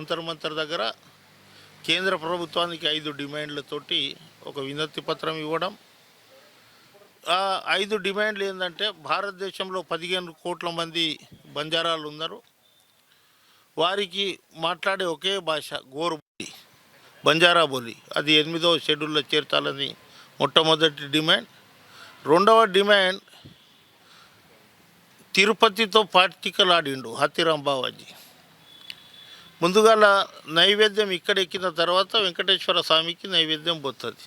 జంతర్ మంతర్ దగ్గర కేంద్ర ప్రభుత్వానికి ఐదు డిమాండ్లతోటి ఒక వినతి పత్రం ఇవ్వడం. ఆ ఐదు డిమాండ్లు ఏంటంటే భారతదేశంలో పదిహేను కోట్ల మంది బంజారాలు ఉన్నారు. వారికి మాట్లాడే ఒకే భాష గోరు బోలి బంజారా బోలి. అది ఎనిమిదవ షెడ్యూల్లో చేర్చాలని మొట్టమొదటి డిమాండ్. రెండవ డిమాండ్ తిరుపతితో పార్టికల్ ఆడిండు హతిరాం బావాజీ. ముందుగాల నైవేద్యం ఇక్కడ ఎక్కిన తర్వాత వెంకటేశ్వర స్వామికి నైవేద్యం పోతుంది.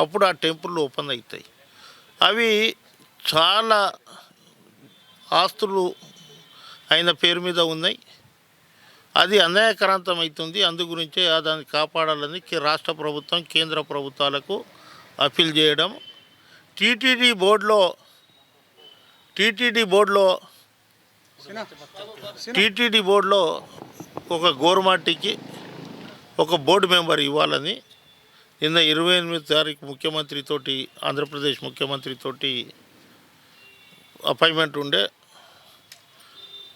అప్పుడు ఆ టెంపుల్ ఓపెన్ అవుతాయి అవి చాలా ఆస్తులు ఆయన పేరు మీద ఉన్నాయి. అది అన్యాయక్రాంతం అవుతుంది అందు గురించే దాన్ని కాపాడాలని రాష్ట్ర ప్రభుత్వం కేంద్ర ప్రభుత్వాలకు అప్పీల్ చేయడం. టీటీడీ బోర్డులో టీటీడీ బోర్డులో టీటీడీ బోర్డులో ఒక గోరుమాటికి ఒక బోర్డు మెంబర్ ఇవ్వాలని నిన్న ఇరవై ఎనిమిది తారీఖు ముఖ్యమంత్రితోటి ఆంధ్రప్రదేశ్ ముఖ్యమంత్రితోటి అపాయింట్మెంట్ ఉండే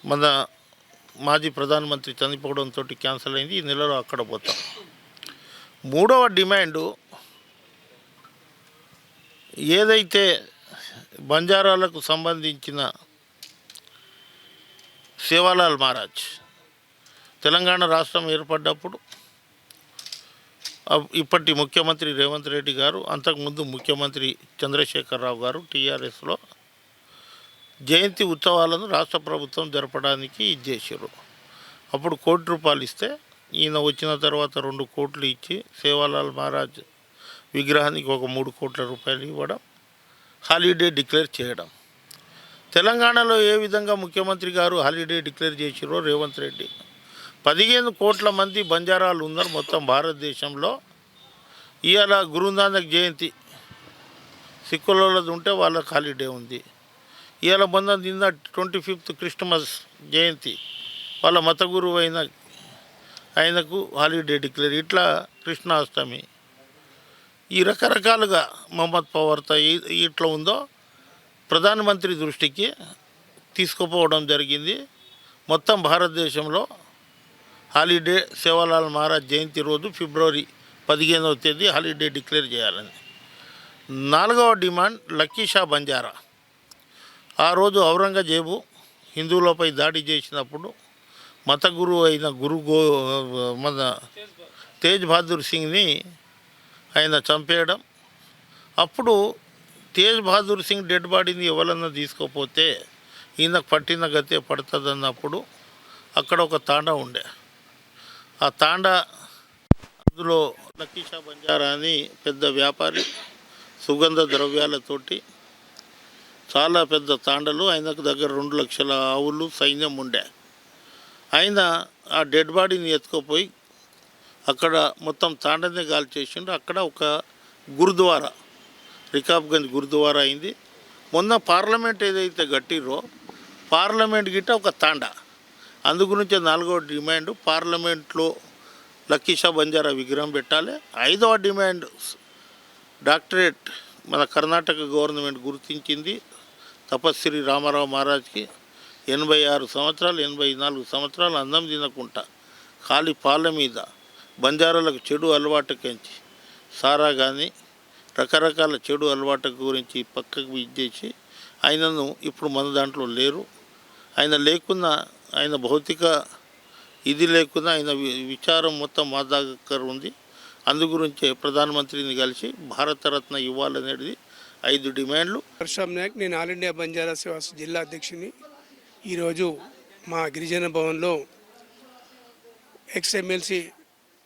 మన మాజీ ప్రధానమంత్రి చనిపోవడంతో క్యాన్సిల్ అయింది. ఈ నెలలో అక్కడ పోతాం. మూడవ డిమాండు ఏదైతే బంజారాలకు సంబంధించిన సేవాలాల్ మహారాజ్. తెలంగాణ రాష్ట్రం ఏర్పడ్డప్పుడు ఇప్పటి ముఖ్యమంత్రి రేవంత్ రెడ్డి గారు అంతకుముందు ముఖ్యమంత్రి చంద్రశేఖరరావు గారు టీఆర్ఎస్లో జయంతి ఉత్సవాలను రాష్ట్ర ప్రభుత్వం జరపడానికి ఇది అప్పుడు కోటి రూపాయలు ఇస్తే ఈయన వచ్చిన తర్వాత రెండు కోట్లు ఇచ్చి సేవాలాల్ మహారాజ్ విగ్రహానికి ఒక మూడు కోట్ల రూపాయలు ఇవ్వడం హాలిడే డిక్లేర్ చేయడం. తెలంగాణలో ఏ విధంగా ముఖ్యమంత్రి గారు హాలిడే డిక్లేర్ చేసిరో రేవంత్ రెడ్డి. పదిహేను కోట్ల మంది బంజారాలు ఉన్నారు మొత్తం భారతదేశంలో. ఇవాళ గురునానక్ జయంతి. సిక్కులది ఉంటే వాళ్ళకి హాలిడే ఉంది. ఇవాళ మొన్న నిన్న ట్వంటీ ఫిఫ్త్ క్రిస్టమస్ జయంతి. వాళ్ళ మత గురువు అయిన ఆయనకు హాలిడే డిక్లేర్ ఇట్లా కృష్ణాష్టమి. ఈ రకరకాలుగా మహమ్మద్ పవర్తో ఇట్లా ఉందో ప్రధానమంత్రి దృష్టికి తీసుకుపోవడం జరిగింది. మొత్తం భారతదేశంలో హాలిడే సేవాలాల్ మహారాజ్ జయంతి రోజు ఫిబ్రవరి పదిహేనవ తేదీ హాలిడే డిక్లేర్ చేయాలని. నాలుగవ డిమాండ్ లక్కీషా బంజారా. ఆ రోజు ఔరంగజేబు హిందువులపై దాడి చేసినప్పుడు మత గురువు అయిన గురు గో మన తేజ్ బహదూర్ సింగ్ని ఆయన చంపేయడం. అప్పుడు తేజ్ బహదూర్ సింగ్ డెడ్ బాడీని ఎవరన్నా తీసుకోపోతే ఈయనకు పట్టిన గతే పడుతుంది అన్నప్పుడు అక్కడ ఒక తాండా ఉండే. ఆ తాండా అందులో లక్కీషా బంజారా అని పెద్ద వ్యాపారి సుగంధ ద్రవ్యాలతోటి చాలా పెద్ద తాండలు ఆయనకు దగ్గర రెండు లక్షల ఆవులు సైన్యం ఉండే. ఆయన ఆ డెడ్ బాడీని ఎత్తుకుపోయి అక్కడ మొత్తం తాండనే గాలి చేసిండు అక్కడ ఒక గురుద్వారా రికాబ్గంజ్ గురుద్వారా అయింది. మొన్న పార్లమెంట్ ఏదైతే కట్టిరో పార్లమెంట్ గిట్ట ఒక తాండా. అందు నాలుగో నాలుగవ డిమాండ్ పార్లమెంట్లో లక్కీషా బంజారా విగ్రహం పెట్టాలి. ఐదవ డిమాండ్ డాక్టరేట్ మన కర్ణాటక గవర్నమెంట్ గుర్తించింది తపస్శ్రీ రామారావు మహారాజ్కి. ఎనభై ఆరు సంవత్సరాలు ఎనభై నాలుగు సంవత్సరాలు అందం తినకుండా ఖాళీ పాల మీద బంజారాలకు చెడు అలవాటుకెంచి సారా కానీ రకరకాల చెడు అలవాటు గురించి పక్కకు ఇచ్చేసి ఆయనను ఇప్పుడు మన దాంట్లో లేరు. ఆయన లేకున్నా ఆయన భౌతిక ఇది లేకున్నా ఆయన విచారం మొత్తం మా దగ్గర ఉంది. అందు గురించే ప్రధానమంత్రిని కలిసి భారతరత్న ఇవ్వాలనేది ఐదు డిమాండ్లు. హర్షం నాయక్ నేను ఆల్ ఇండియా బంజారా సేవాస్ జిల్లా అధ్యక్షుని. ఈరోజు మా గిరిజన భవన్లో ఎక్స్ ఎమ్మెల్సీ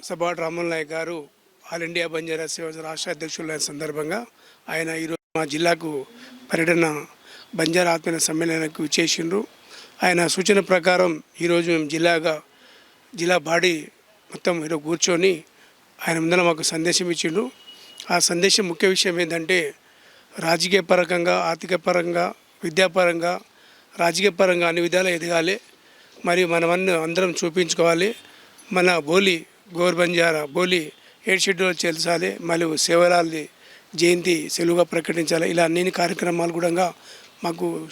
సభా రామన్ నాయక్ గారు ఆల్ ఇండియా బంజారా సేవాస్ రాష్ట్ర అధ్యక్షులైన సందర్భంగా ఆయన ఈరోజు మా జిల్లాకు పర్యటన బంజారా ఆత్మీయ సమ్మేళనానికి చేసిండ్రు ఆయన సూచన ప్రకారం ఈరోజు మేము జిల్లాగా జిల్లా బాడీ మొత్తం ఈరోజు కూర్చొని ఆయన ముందర మాకు సందేశం ఇచ్చిండు ఆ సందేశం ముఖ్య విషయం ఏంటంటే రాజకీయ పరంగా ఆర్థిక పరంగా విద్యాపరంగా రాజకీయ పరంగా అన్ని విధాలు ఎదగాలి. మరియు మనమన్నీ అందరం చూపించుకోవాలి. మన బోలి గోర్ బంజారా బోలి ఏడు షెడ్యూల్ చేర్చాలి మరియు సేవలాల్ది జయంతి సెలవుగా ప్రకటించాలి. ఇలా అన్ని కార్యక్రమాలు కూడా మాకు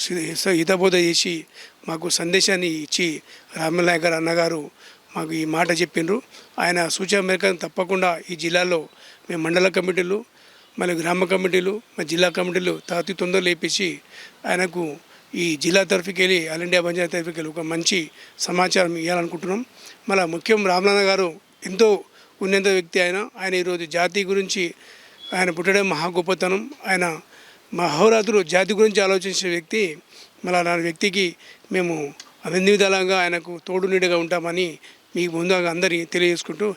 హితబోధ చేసి మాకు సందేశాన్ని ఇచ్చి రామనాయక్ గారు అన్నగారు మాకు ఈ మాట చెప్పిండ్రు. ఆయన సూచన మేరకు తప్పకుండా ఈ జిల్లాలో మేము మండల కమిటీలు మళ్ళీ గ్రామ కమిటీలు మా జిల్లా కమిటీలు తాతి తొందరలు లేపించి ఆయనకు ఈ జిల్లా తరఫుకి వెళ్ళి ఆల్ ఇండియా పంచాయతీ తరఫుకి వెళ్ళి ఒక మంచి సమాచారం ఇవ్వాలనుకుంటున్నాం. మళ్ళీ ముఖ్యం రామనాన్న గారు ఎంతో ఉన్నత వ్యక్తి ఆయన. ఆయన ఈరోజు జాతి గురించి ఆయన పుట్టడం మహా గొప్పతనం. ఆయన మహోరాత్రులు జాతి గురించి ఆలోచించిన వ్యక్తి. మళ్ళీ నా వ్యక్తికి మేము అన్ని విధాలుగా ఆయనకు తోడు నీడగా ఉంటామని మీకు ముందుగా అందరి తెలియజేసుకుంటూ